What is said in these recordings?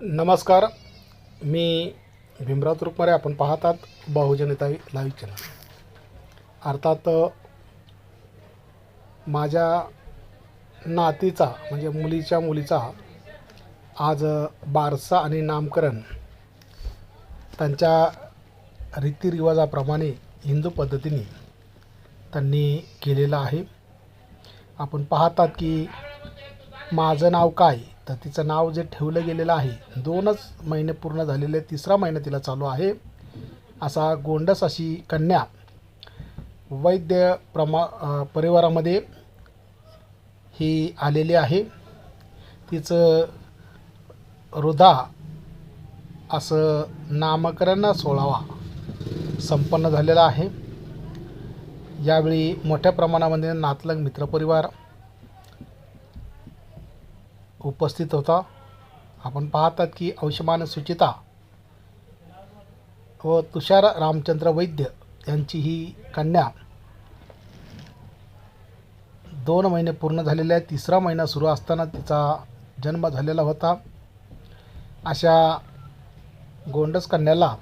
नमस्कार. मी भीमराव तुरुकमारे. आपण पाहतात बहुजनता लाईव्ह चॅनल अर्थात माझ्या नातीचा म्हणजे मुलीच्या मुलीचा आज बारसा आणि नामकरण त्यांच्या रीतिरिवाजाप्रमाणे हिंदू पद्धतीने त्यांनी केलेलं आहे. आपण पाहतात की माझं नाव काय? तर तिचं नाव जे ठेवलं गेलेलं आहे दोनच महिने पूर्ण झालेले तिसरा महिना तिला चालू आहे. असा गोंडस अशी कन्या वैद्य प्रमा परिवारामध्ये ही आलेली आहे. तिचं हृदा असं नामकरण सोळावा संपन्न झालेला आहे. यावेळी मोठ्या प्रमाणामध्ये नातलग मित्रपरिवार उपस्थित होता. आपण पाहतात की अंशमान सुचिता व तुषार रामचंद्र वैद्य यांची ही कन्या दोन महिने पूर्ण झालेले आहे तिसरा महिना सुरू असताना तिचा जन्म झालेला होता. अशा गोंडस कन्याला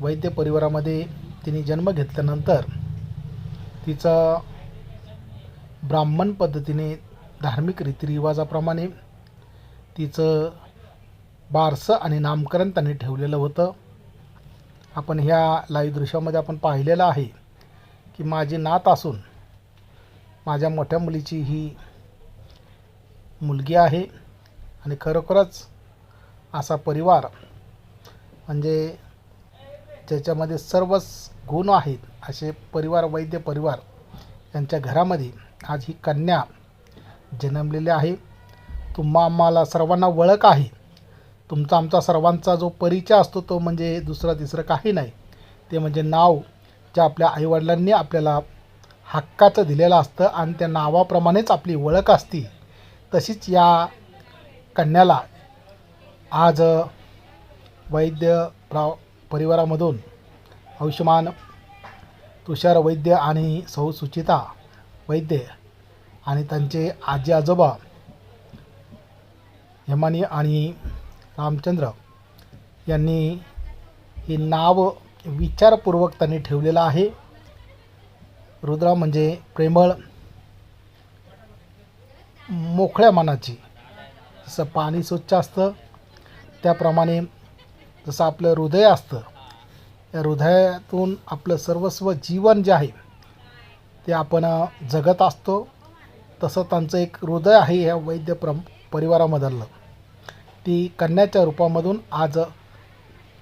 वैद्य परिवारामध्ये तिने जन्म घेतल्यानंतर तिचं ब्राह्मण पद्धतीने धार्मिक रीतिरिवाजाप्रमाणे तिचं बारसं आणि नामकरण त्यांनी ठेवलेलं होतं. आपण ह्या लाईव्ह दृश्यामध्ये आपण पाहिलेलं आहे की माझी नात असून माझ्या मोठ्या मुलीची ही मुलगी आहे आणि खरोखरच असा परिवार म्हणजे ज्याच्यामध्ये सर्वच गुण आहेत असे परिवार वैद्य परिवार यांच्या घरामध्ये आज ही कन्या जन्मलेले आहे. तुम्हा आम्हाला सर्वांना वळख आहे. तुमचा आमचा सर्वांचा जो परिचय असतो तो म्हणजे दुसरं तिसरं काही नाही. ते म्हणजे नाव जे आपल्या आईवडिलांनी आपल्याला हक्काचं दिलेलं असतं आणि त्या नावाप्रमाणेच आपली ओळख असती. तशीच या कन्याला आज वैद्य प्रा परिवारामधून आयुष्यमान तुषार वैद्य आणि सौ सुचिता वैद्य आणि त्यांचे आजी आजोबा हेमानी आणि रामचंद्र यांनी हे नाव विचारपूर्वक त्यांनी ठेवलेलं आहे. रुद्रा म्हणजे प्रेमळ मोकळ्या मनाची जसं पाणी स्वच्छ असतं त्याप्रमाणे जसं आपलं हृदय असतं या हृदयातून आपलं सर्वस्व जीवन जे आहे ते आपण जगत असतो. तसं त्यांचं एक हृदय आहे ह्या वैद्य प्र परिवारामधलं. ती कन्याच्या रूपामधून आज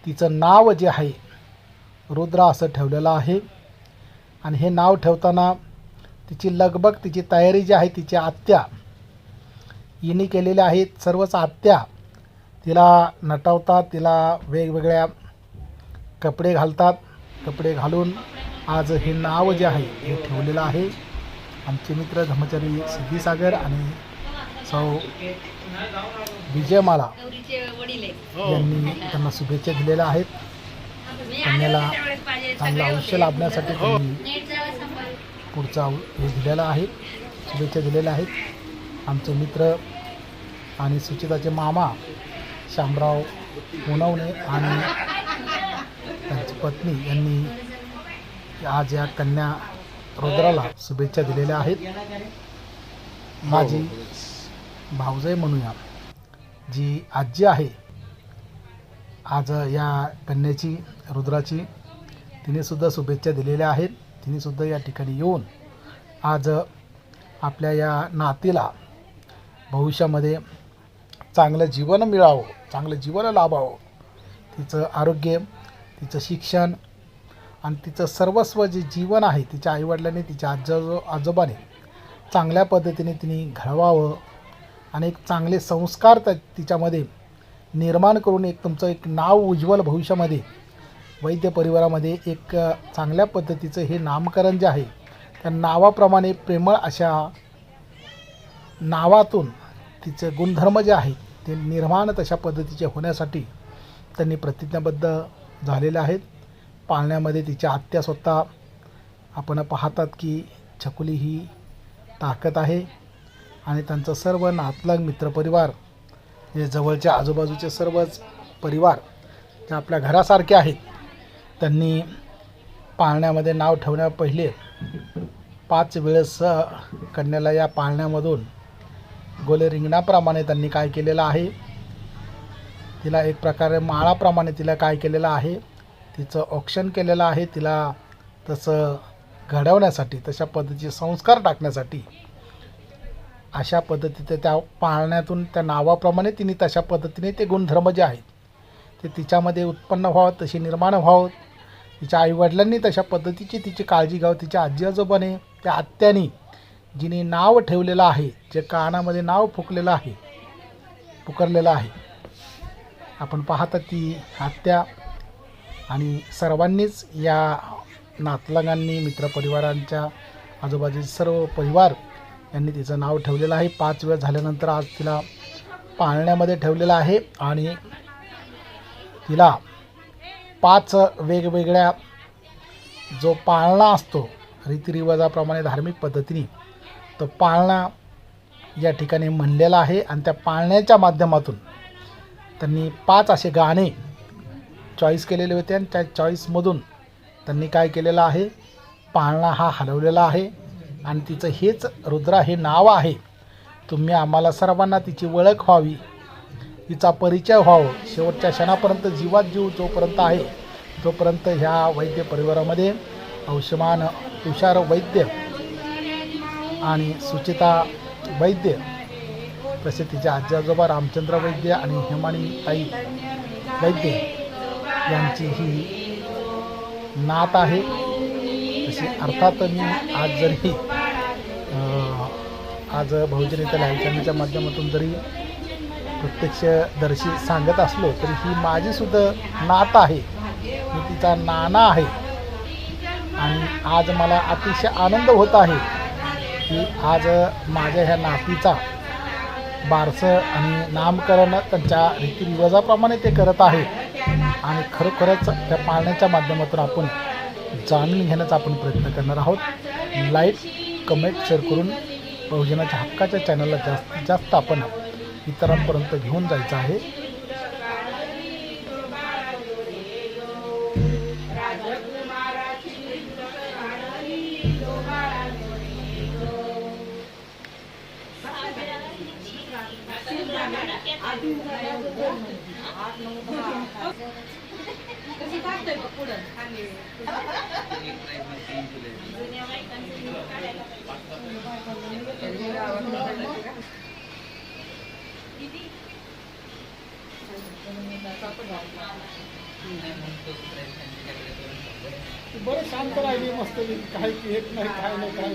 तिचं नाव जे आहे रुद्रा असं ठेवलेलं आहे. आणि हे नाव ठेवताना तिची लगबग तिची तयारी जी आहे तिची आत्या हिने केलेल्या आहेत सर्वच आत्या. तिला नटवतात तिला वेगवेगळ्या कपडे घालतात. कपडे घालून आज हे नाव जे आहे हे ठेवलेलं आहे. आमचे मित्र धर्मचारी सिद्धीसागर आणि सौ विजयमाला गौरीचे वडील आहेत. यांनी त्यांना शुभेच्छा दिलेल्या आहेत. कन्याला चांगलं आयुष्य लाभण्यासाठी त्यांनी पुढचा हे दिलेला आहे. शुभेच्छा दिलेल्या आहेत. आमचे मित्र आणि सुचिताचे मामा शामराव पुनवणे आणि त्यांची पत्नी यांनी आज या कन्या रुद्राला शुभेच्छा दिलेल्या आहेत. माझी भाऊजय म्हणूया. जी आजी आहे आज या कन्याची रुद्राची तिनेसुद्धा शुभेच्छा दिलेल्या आहेत. तिनेसुद्धा या ठिकाणी येऊन आज आपल्या या नातीला भविष्यामध्ये चांगलं जीवन मिळावं चांगलं जीवन लाभावं. तिचं आरोग्य तिचं शिक्षण आणि तिचं सर्वस्व जे जीवन आहे तिच्या आईवडिलांनी तिच्या आजो आजोबाने चांगल्या पद्धतीने तिने घडवावं आणि एक चांगले संस्कार त्या तिच्यामध्ये निर्माण करून एक तुमचं एक नाव उज्ज्वल भविष्यामध्ये वैद्य परिवारामध्ये एक चांगल्या पद्धतीचं हे नामकरण जे आहे त्या नावाप्रमाणे प्रेमळ अशा नावातून तिचे गुणधर्म जे आहेत ते निर्माण तशा पद्धतीचे होण्यासाठी त्यांनी प्रतिज्ञाबद्ध झालेले आहेत. पाळण्यामध्ये तिच्या आत्या स्वतः आपण पाहतात की छकुली ही ताकद आहे आणि त्यांचं सर्व नातलग मित्रपरिवार जे जवळच्या आजूबाजूचे सर्वच परिवार जे आपल्या घरासारखे आहेत त्यांनी पाळण्यामध्ये नाव ठेवण्या पहिले पाच वेळेस कन्याला या पाळण्यामधून गोले रिंगणाप्रमाणे त्यांनी काय केलेलं आहे तिला एक प्रकारे माळाप्रमाणे तिला काय केलेलं आहे तिचं ऑप्शन केलेलं आहे तिला तसं घडवण्यासाठी तशा पद्धतीचे संस्कार टाकण्यासाठी. अशा पद्धतीचे त्या पाळण्यातून त्या नावाप्रमाणे तिने तशा पद्धतीने ते गुणधर्म जे आहेत ते तिच्यामध्ये उत्पन्न व्हावं तशी निर्माण व्हावं. तिच्या आईवडिलांनी तशा पद्धतीची तिची काळजी घ्यावं तिच्या आजी आजोबाने त्या आत्यानी जिने नाव ठेवलेलं आहे जे कानामध्ये नाव फुकलेलं आहे फुकरलेलं आहे. आपण पाहता ती आत्या आणि सर्वांनीच या नातलगांनी मित्रपरिवारांच्या आजूबाजूचे सर्व परिवार यांनी तिचं नाव ठेवलेलं आहे. पाच वेळ झाल्यानंतर आज तिला पाळण्यामध्ये ठेवलेलं आहे आणि तिला पाच वेगवेगळ्या जो पाळणा असतो रीतिरिवाजाप्रमाणे धार्मिक पद्धतीने तो पाळणा या ठिकाणी म्हणलेला आहे. आणि त्या पाळण्याच्या माध्यमातून त्यांनी पाच असे गाणे चॉईस केलेले होते आणि त्या चॉईसमधून त्यांनी काय केलेलं आहे? पाळणा हा हलवलेला आहे. आणि तिचं हेच रुद्रा हे नाव आहे. तुम्ही आम्हाला सर्वांना तिची ओळख व्हावी. तिचा परिचय व्हावं. शेवटच्या क्षणापर्यंत जीवात जीव जोपर्यंत आहे तोपर्यंत ह्या वैद्य परिवारामध्ये औषमान तुषार वैद्य आणि सुचिता वैद्य तसे तिचे आजी आजोबा रामचंद्र वैद्य आणि हेमाणी ताई वैद्य यांची ही नात आहे. तशी अर्थात मी आज जरी आज बहुजन इथं लालचंदीच्या माध्यमातून जरी प्रत्यक्ष दर्शी सांगत असलो तरी ही माझीसुद्धा नात आहे. मी तिचा नाना आहे. आणि आज मला अतिशय आनंद होत आहे की आज माझ्या ह्या नातीचा बारसं आणि नामकरण त्यांच्या रीतिरिवाजाप्रमाणे ते करत आहे. आणि खरोखरच त्या पाळण्याच्या माध्यमातून आपण जाणून घेण्याचा आपण प्रयत्न करणार आहोत लाईक कमेंट शेअर करून बहुजनाच्या हक्काच्या चॅनलला जास्तीत जास्त आपण इतरांपर्यंत घेऊन जायचं आहे बरं शांत राहिली मस्त काही येत नाही काय नाही काय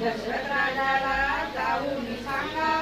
दशरथ राजाला जाऊन सांगा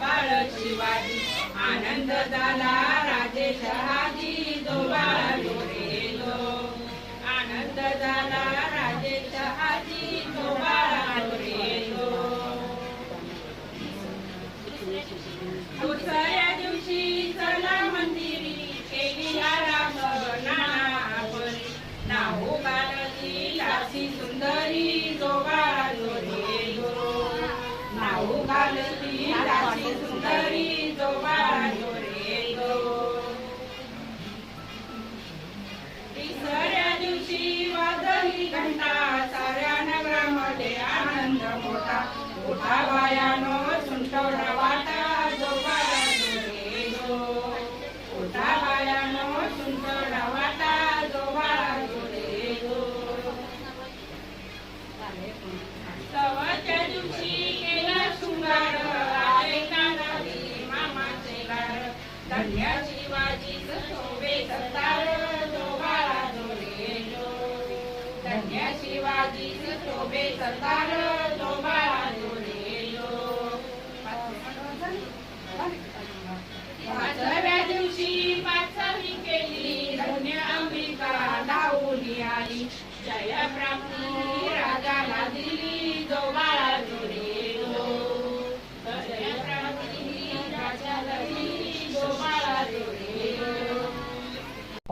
बाळ शिवाजी आनंद झाला राजे शहाजी जो बाळा जो आनंद झाला राजे शहाजी जो बाळा जो रे जो. दुसऱ्या આ વાયાનો સુંટોડા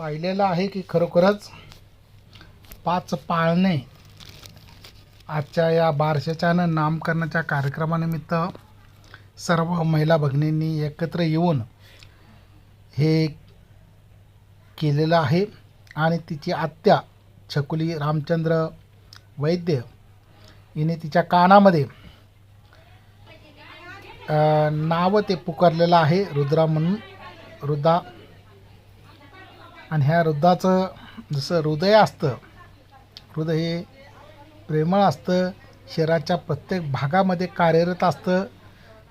पाहिलेलं आहे की खरोखरच पाच पाळणे आजच्या या बारशाच्या न नामकरणाच्या कार्यक्रमानिमित्त सर्व महिला भगिनींनी एकत्र येऊन हे केलेलं आहे. आणि तिची आत्या छकुली रामचंद्र वैद्य हिने तिच्या कानामध्ये नावं ते पुकारलेलं आहे रुद्रा म्हणून रुद्रा आणि ह्या हृदयाचं जसं हृदय असतं हृदय हे प्रेमळ असतं शरीराच्या प्रत्येक भागामध्ये कार्यरत असतं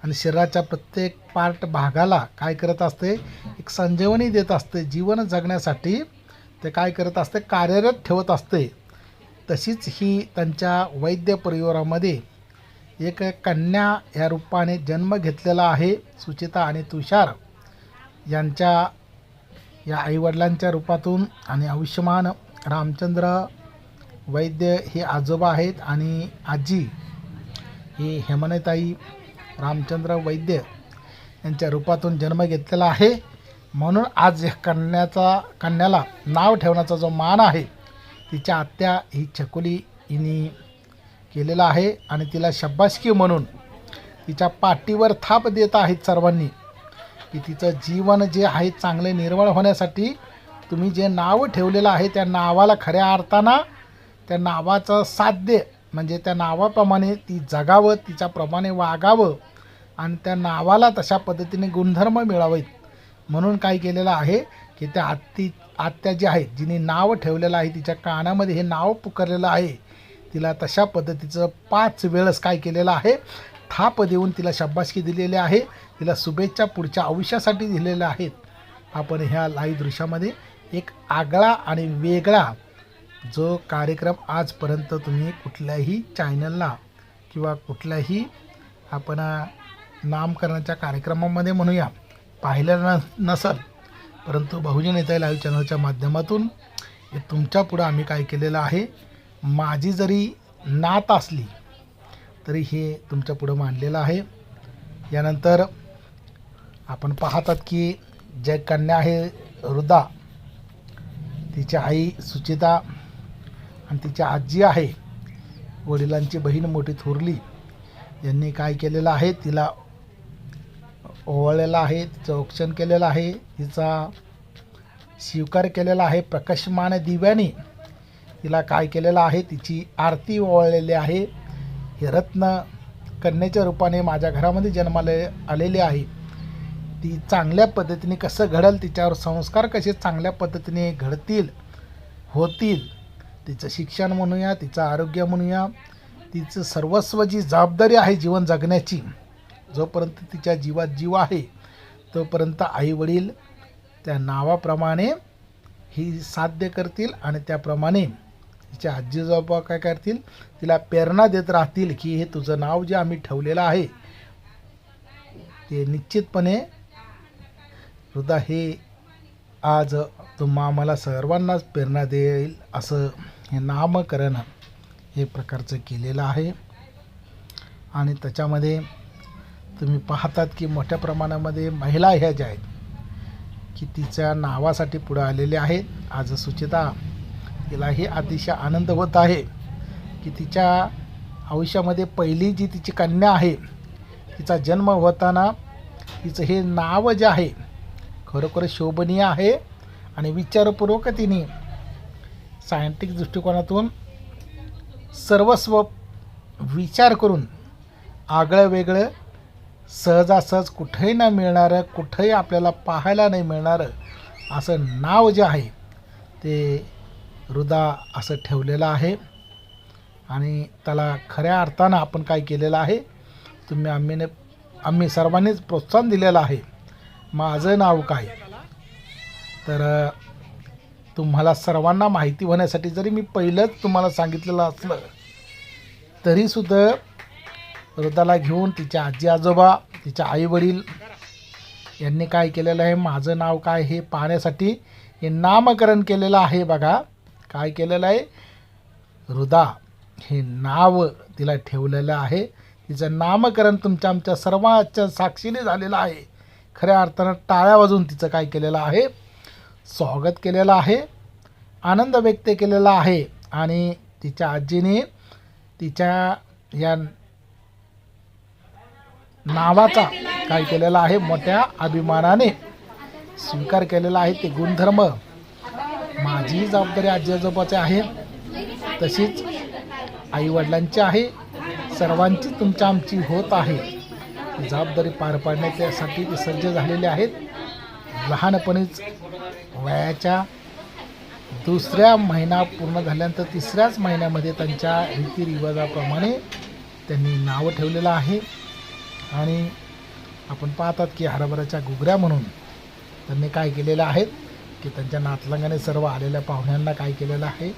आणि शरीराच्या प्रत्येक पार्ट भागाला काय करत असते? एक संजीवनी देत असते. जीवन जगण्यासाठी ते काय करत असते? कार्यरत ठेवत असते. तशीच ही त्यांच्या वैद्य परिवारामध्ये एक कन्या या रूपाने जन्म घेतलेला आहे सुचिता आणि तुषार. यांच्या या आईवडिलांच्या रूपातून आणि आयुष्यमान रामचंद्र वैद्य हे आजोबा आहेत आणि आजी ही हेमनताई रामचंद्र वैद्य यांच्या रूपातून जन्म घेतलेला आहे. म्हणून आज या कन्याचा कन्याला नाव ठेवण्याचा जो मान आहे तिच्या आत्या ही छकुली हिने केलेला आहे आणि तिला शब्बासकी म्हणून तिच्या पाठीवर थाप देत आहेत सर्वांनी. की तिचं जीवन जे आहे चांगले निर्मळ होण्यासाठी तुम्ही जे नाव ठेवलेलं आहे त्या नावाला खऱ्या अर्थानं त्या नावाचं साध्य म्हणजे त्या नावाप्रमाणे ती जगावं तिच्याप्रमाणे वागावं आणि त्या नावाला तशा पद्धतीने गुणधर्म मिळावेत. म्हणून काय केलेलं आहे की त्या आत्ती आत्या जी आहेत जिने नाव ठेवलेलं आहे तिच्या कानामध्ये हे नाव पुकारलेलं आहे तिला तशा पद्धतीचं पाच वेळेस काय केलेलं आहे थाप देऊन तिला शब्बासकी दिलेली आहे. तिला शुभेच्छा पुढच्या आयुष्यासाठी दिलेल्या आहेत. आपण ह्या लाईव्ह दृश्यामध्ये एक आगळा आणि वेगळा जो कार्यक्रम आजपर्यंत तुम्ही कुठल्याही चॅनलला किंवा कुठल्याही आपण नामकरणाच्या कार्यक्रमामध्ये म्हणूया पाहिलं न नसल. परंतु बहुजन नेता लाईव्ह चॅनलच्या माध्यमातून तुमच्यापुढं तुमच्या पुढं आम्ही काय केलेलं आहे? माझी जरी नात असली तरी हे तुमच्या पुढं मांडलेलं आहे. यानंतर आपण पाहतात की ज्या कन्या आहे हृदा तिची आई सुचिता आणि तिची आजी आहे. वडिलांची बहीण मोठी थोरली यांनी काय केलेलं आहे? तिला ओवळलेलं आहे तिचं औक्षण केलेलं आहे तिचा स्वीकार केलेला आहे. प्रकाशमान दिव्याने तिला काय केलेलं आहे? तिची आरती ओवळलेली आहे. हे रत्न कन्याच्या रूपाने माझ्या घरामध्ये जन्माले आलेले आहे. ती चांगल्या पद्धतीने कसं घडल तिच्यावर संस्कार कसे चांगल्या पद्धतीने घडतील होतील तिचं शिक्षण म्हणूया तिचं आरोग्य म्हणूया तिचं सर्वस्व जी जबाबदारी आहे जीवन जगण्याची जोपर्यंत तिच्या जीवात जीव आहे तोपर्यंत आईवडील त्या नावाप्रमाणे ही साध्य करतील आणि त्याप्रमाणे तिच्या आजीजोबा काय करतील? तिला प्रेरणा देत राहतील की हे तुझं नाव जे आम्ही ठेवलेलं आहे ते निश्चितपणे हृदय हे आज तुम्हा आम्हाला सर्वांनाच प्रेरणा देईल असं हे नामकरण हे प्रकारचं केलेलं आहे. आणि त्याच्यामध्ये तुम्ही पाहतात की मोठ्या प्रमाणामध्ये महिला ह्या ज्या आहेत की तिच्या नावासाठी पुढं आलेल्या आहेत. आज सुचिता तिलाही अतिशय आनंद होत आहे की तिच्या आयुष्यामध्ये पहिली जी तिची कन्या आहे तिचा जन्म होताना तिचं हे नाव जे आहे खरोखर शोभनीय आहे आणि विचारपूर्वक तिने सायंटिक दृष्टिकोनातून सर्वस्व विचार करून आगळं वेगळं सहजासहज कुठेही न मिळणारं कुठेही आपल्याला पाहायला नाही मिळणारं असं नाव जे आहे ते हृदा असं ठेवलेलं आहे. आणि त्याला खऱ्या अर्थानं आपण काय केलेलं आहे? तुम्ही आम्हीने आम्ही सर्वांनीच प्रोत्साहन दिलेलं आहे. माझं नाव काय? तर तुम्हाला सर्वांना माहिती होण्यासाठी जरी मी पहिलंच तुम्हाला सांगितलेलं असलं तरीसुद्धा हृदाला घेऊन तिच्या आजी आजोबा तिच्या आईवडील यांनी काय केलेलं आहे? माझं नाव काय हे पाहण्यासाठी हे नामकरण केलेलं आहे बघा. काय केलेलं आहे? हृदा हे नाव तिला ठेवलेलं आहे. तिचं नामकरण तुमच्या आमच्या सर्वांच्या साक्षीने झालेलं आहे. खऱ्या अर्थानं टाळ्या वाजून तिचं काय केलेलं आहे? स्वागत केलेलं आहे. आनंद व्यक्त केलेला आहे. आणि तिच्या आजीने तिच्या या नावाचा काय केलेला आहे? मोठ्या अभिमानाने स्वीकार केलेला आहे. ते गुणधर्म माझी जबाबदारी आजी आजोबाचे आहे तशीच आईवडिलांची आहे. सर्वांची तुमच्या आमची होत आहे. जबाबदारी पार पाडण्यासाठी ते सज्ज झालेले आहेत. लहानपणीच वयाच्या दुसऱ्या महिना पूर्ण झाल्यानंतर तिसऱ्याच महिन्यामध्ये त्यांच्या रीतिरिवाजाप्रमाणे त्यांनी नावं ठेवलेलं आहे. आणि आपण पाहतात की हरभऱ्याच्या घुगऱ्या म्हणून त्यांनी काय केलेलं आहेत की त्यांच्या नातलंगाने सर्व आलेल्या पाहुण्यांना काय केलेलं आहे?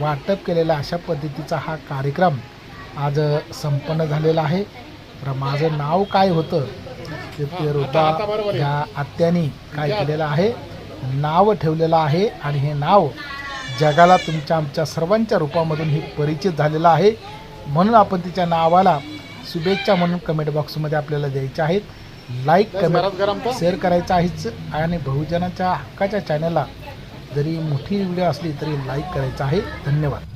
वाटप केलेला अशा पद्धतीचा हा कार्यक्रम आज संपन्न झालेला आहे. तर माझं नाव काय होतं? ते ते रुदा या आत्यानी काय केलेलं आहे? नाव ठेवलेलं आहे आणि हे नाव जगाला तुमच्या आमच्या सर्वांच्या रूपामधून ही परिचित झालेलं आहे. म्हणून आपण तिच्या नावाला शुभेच्छा म्हणून कमेंट बॉक्समध्ये आपल्याला द्यायच्या आहेत. लाईक कमेंट शेअर करायचं आहेच. आणि बहुजनाच्या हक्काच्या चॅनलला जरी मोठी व्हिडिओ असली तरी लाईक करायचं आहे. धन्यवाद.